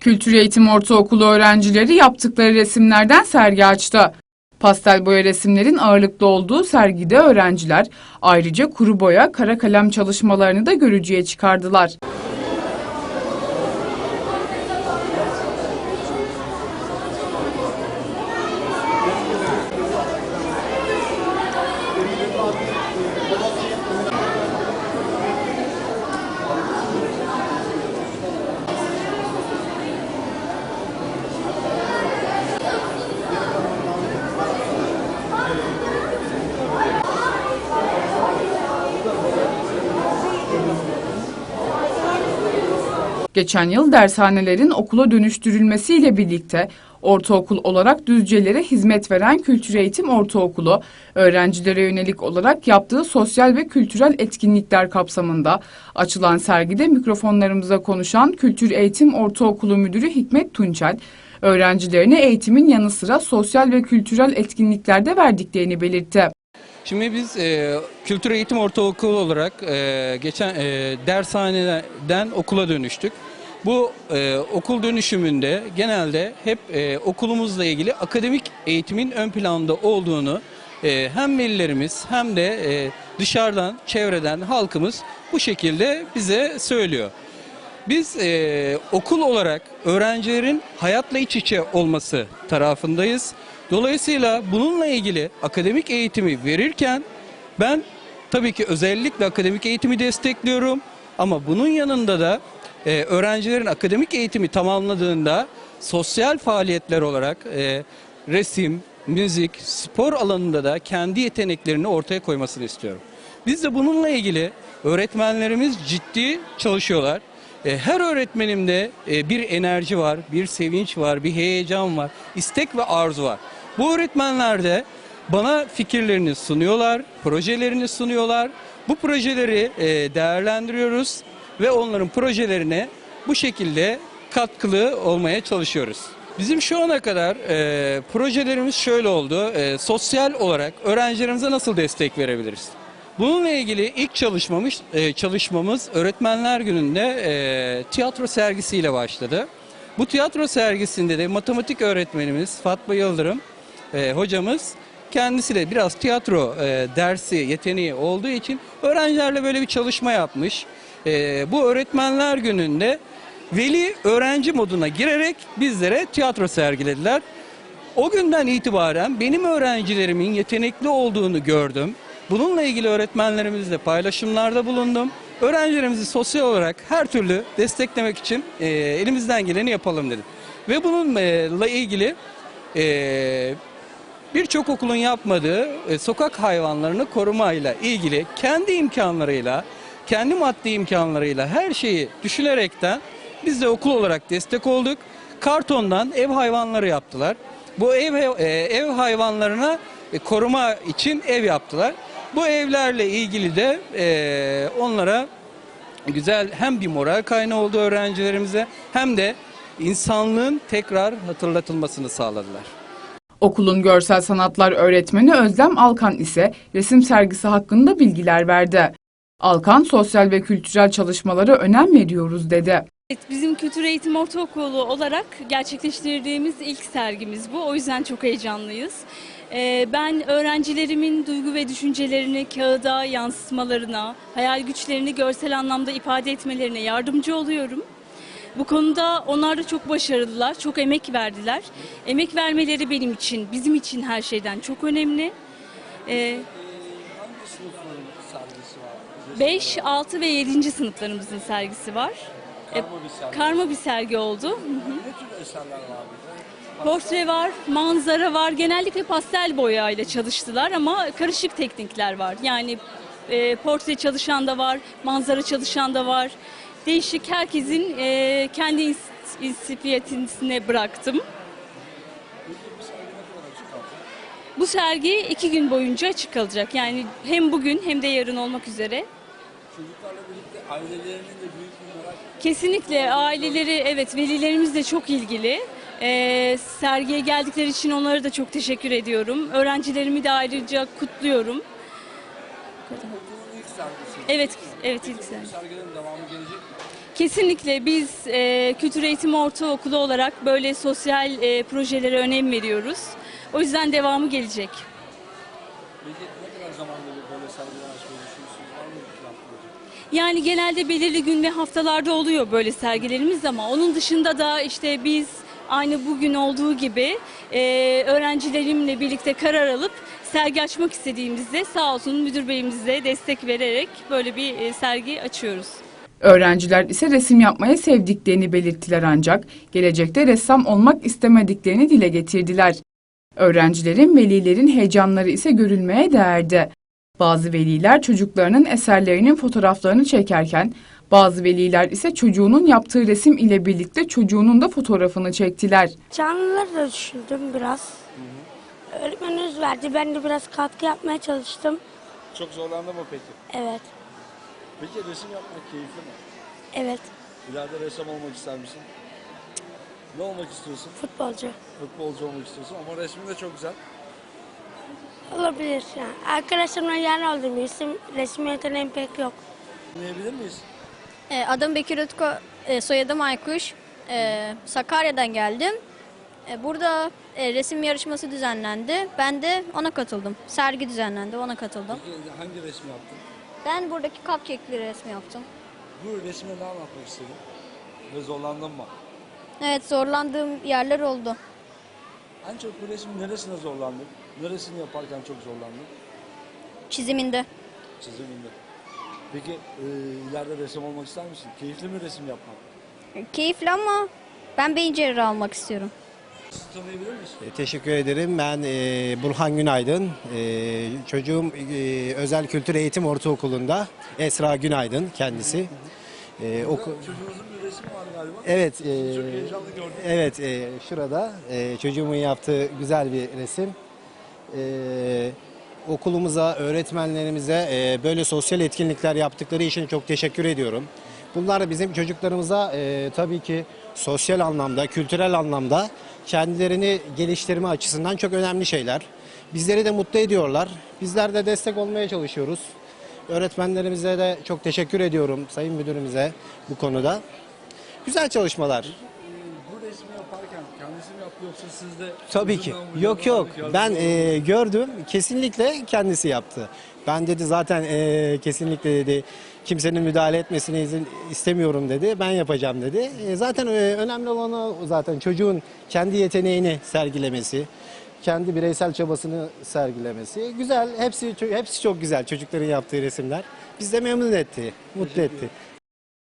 Kültür Eğitim Ortaokulu öğrencileri yaptıkları resimlerden sergi açtı. Pastel boya resimlerin ağırlıklı olduğu sergide öğrenciler ayrıca kuru boya, kara kalem çalışmalarını da görücüye çıkardılar. Geçen yıl dershanelerin okula dönüştürülmesiyle birlikte ortaokul olarak Düzcelere hizmet veren Kültür Eğitim Ortaokulu, öğrencilere yönelik olarak yaptığı sosyal ve kültürel etkinlikler kapsamında açılan sergide mikrofonlarımıza konuşan Kültür Eğitim Ortaokulu Müdürü Hikmet Tunçel, öğrencilerine eğitimin yanı sıra sosyal ve kültürel etkinliklerde verdiklerini belirtti. Şimdi biz e, Kültür Eğitim Ortaokulu olarak e, geçen e, dershaneden okula dönüştük. Bu e, okul dönüşümünde genelde hep e, okulumuzla ilgili akademik eğitimin ön planda olduğunu e, hem velilerimiz hem de e, dışarıdan, çevreden halkımız bu şekilde bize söylüyor. Biz e, okul olarak öğrencilerin hayatla iç içe olması tarafındayız. Dolayısıyla bununla ilgili akademik eğitimi verirken ben tabii ki özellikle akademik eğitimi destekliyorum. Ama bunun yanında da e, öğrencilerin akademik eğitimi tamamladığında sosyal faaliyetler olarak e, resim, müzik, spor alanında da kendi yeteneklerini ortaya koymasını istiyorum. Biz de bununla ilgili öğretmenlerimiz ciddi çalışıyorlar. E, Her öğretmenimde e, bir enerji var, bir sevinç var, bir heyecan var, istek ve arzu var. Bu öğretmenler de bana fikirlerini sunuyorlar, projelerini sunuyorlar. Bu projeleri e, değerlendiriyoruz ve onların projelerine bu şekilde katkılı olmaya çalışıyoruz. Bizim şu ana kadar e, projelerimiz şöyle oldu. E, sosyal olarak öğrencilerimize nasıl destek verebiliriz? Bununla ilgili ilk çalışmamız, e, çalışmamız Öğretmenler Günü'nde e, tiyatro sergisiyle başladı. Bu tiyatro sergisinde de matematik öğretmenimiz Fatma Yıldırım e, hocamız kendisi de biraz tiyatro e, dersi yeteneği olduğu için öğrencilerle böyle bir çalışma yapmış. E, bu Öğretmenler Günü'nde veli öğrenci moduna girerek bizlere tiyatro sergilediler. O günden itibaren benim öğrencilerimin yetenekli olduğunu gördüm. Bununla ilgili öğretmenlerimizle paylaşımlarda bulundum. Öğrencilerimizi sosyal olarak her türlü desteklemek için e, elimizden geleni yapalım dedim. Ve bununla ilgili e, birçok okulun yapmadığı e, sokak hayvanlarını korumayla ilgili kendi imkanlarıyla, kendi maddi imkanlarıyla her şeyi düşünerekten biz de okul olarak destek olduk. Kartondan ev hayvanları yaptılar. Bu ev e, ev hayvanlarına e, koruma için ev yaptılar. Bu evlerle ilgili de onlara güzel hem bir moral kaynağı oldu öğrencilerimize hem de insanlığın tekrar hatırlatılmasını sağladılar. Okulun görsel sanatlar öğretmeni Özlem Alkan ise resim sergisi hakkında bilgiler verdi. Alkan sosyal ve kültürel çalışmalara önem veriyoruz dedi. Evet, bizim Kültür Eğitim Ortaokulu olarak gerçekleştirdiğimiz ilk sergimiz bu. O yüzden çok heyecanlıyız. Ee, Ben öğrencilerimin duygu ve düşüncelerini kağıda yansıtmalarına, hayal güçlerini görsel anlamda ifade etmelerine yardımcı oluyorum. Bu konuda onlar da çok başarılılar, çok emek verdiler. Emek vermeleri benim için, bizim için her şeyden çok önemli. Ee, 5, 6 ve 7. sınıflarımızın sergisi var. E, Karma bir sergi oldu. Hı hı. Portre var, manzara var. Genellikle pastel boyayla çalıştılar ama karışık teknikler var. Yani e, portre çalışan da var, manzara çalışan da var. Değişik herkesin e, kendi inisiyatifine bıraktım. Bu sergi iki gün boyunca açık kalacak. Yani hem bugün hem de yarın olmak üzere. Çocuklarla birlikte ailelerinin de büyük bir merak Kesinlikle aileleri, evet velilerimiz de çok ilgili. Ee, sergiye geldikleri için onlara da çok teşekkür ediyorum. Öğrencilerimi de ayrıca kutluyorum. ilk sergisi. Evet, evet ilk sergi. Sergilerin devamı gelecek? Kesinlikle biz e, Kültür Eğitimi Ortaokulu olarak böyle sosyal e, projelere önem veriyoruz. O yüzden devamı gelecek. Peki ne kadar zamanda bir böyle sergiler açmayı düşünüyorsunuz? Var mı bir plan proje? Yani genelde belirli gün ve haftalarda oluyor böyle sergilerimiz ama onun dışında da işte biz aynı bugün olduğu gibi e, öğrencilerimle birlikte karar alıp sergi açmak istediğimizde sağ olsun müdür beyimize destek vererek böyle bir e, sergi açıyoruz. Öğrenciler ise resim yapmayı sevdiklerini belirttiler ancak gelecekte ressam olmak istemediklerini dile getirdiler. Öğrencilerin, velilerin heyecanları ise görülmeye değerdi. Bazı veliler çocuklarının eserlerinin fotoğraflarını çekerken, bazı veliler ise çocuğunun yaptığı resim ile birlikte çocuğunun da fotoğrafını çektiler. Canlıları da düşündüm biraz. Öğretmenimiz verdi. Ben de biraz katkı yapmaya çalıştım. Çok zorlandı mı peki? Evet, Peki resim yapmak keyifli mi? evet. İleride ressam olmak ister misin? Ne olmak istiyorsun? Futbolcu. Futbolcu olmak istiyorsun ama resmin de çok güzel. Olabilir yani. Arkadaşlarımla yan oldum. Resim, resim yeteneğim pek yok. Dinleyebilir miyiz? E, Adım Bekir Utku, e, soyadım Aykuş. E, Sakarya'dan geldim. E, Burada e, resim yarışması düzenlendi. Ben de ona katıldım. Sergi düzenlendi, ona katıldım. Peki hangi resmi yaptın? Ben buradaki cupcake'li resmi yaptım. Bu resme ne anlatmak istedin? Ve zorlandın mı? Evet, zorlandığım yerler oldu. En çok bu resmin neresine zorlandın? Neresini yaparken çok zorlandın? Çiziminde. Çiziminde. Peki e, ileride ressam olmak ister misin? Keyifli mi resim yapmak? Keyifli ama ben beyin cerrahı almak istiyorum. Tanıyabilir miyiz? E, Teşekkür ederim. Ben e, Burhan Günaydın. E, çocuğum e, Özel Kültür Eğitim Ortaokulu'nda. Esra Günaydın kendisi. E, oku- Çocuğunuzun bir resmi var galiba. evet, e, Çok heyecanlı gördüm. evet e, şurada e, çocuğumun yaptığı güzel bir resim. E, okulumuza, öğretmenlerimize e, böyle sosyal etkinlikler yaptıkları için çok teşekkür ediyorum. Bunlar bizim çocuklarımıza e, tabii ki sosyal anlamda, kültürel anlamda kendilerini geliştirme açısından çok önemli şeyler. Bizleri de mutlu ediyorlar. Bizler de destek olmaya çalışıyoruz. Öğretmenlerimize de çok teşekkür ediyorum, sayın müdürümüze bu konuda. Güzel çalışmalar. Yoksa siz de... Tabii ki. Yok yok. Ben e, gördüm. Kesinlikle kendisi yaptı. Ben dedi zaten e, kesinlikle dedi kimsenin müdahale etmesine izin istemiyorum dedi. Ben yapacağım dedi. E, zaten e, önemli olan o zaten çocuğun kendi yeteneğini sergilemesi, kendi bireysel çabasını sergilemesi. Güzel. Hepsi hepsi çok güzel çocukların yaptığı resimler. Biz de memnun etti, mutlu etti.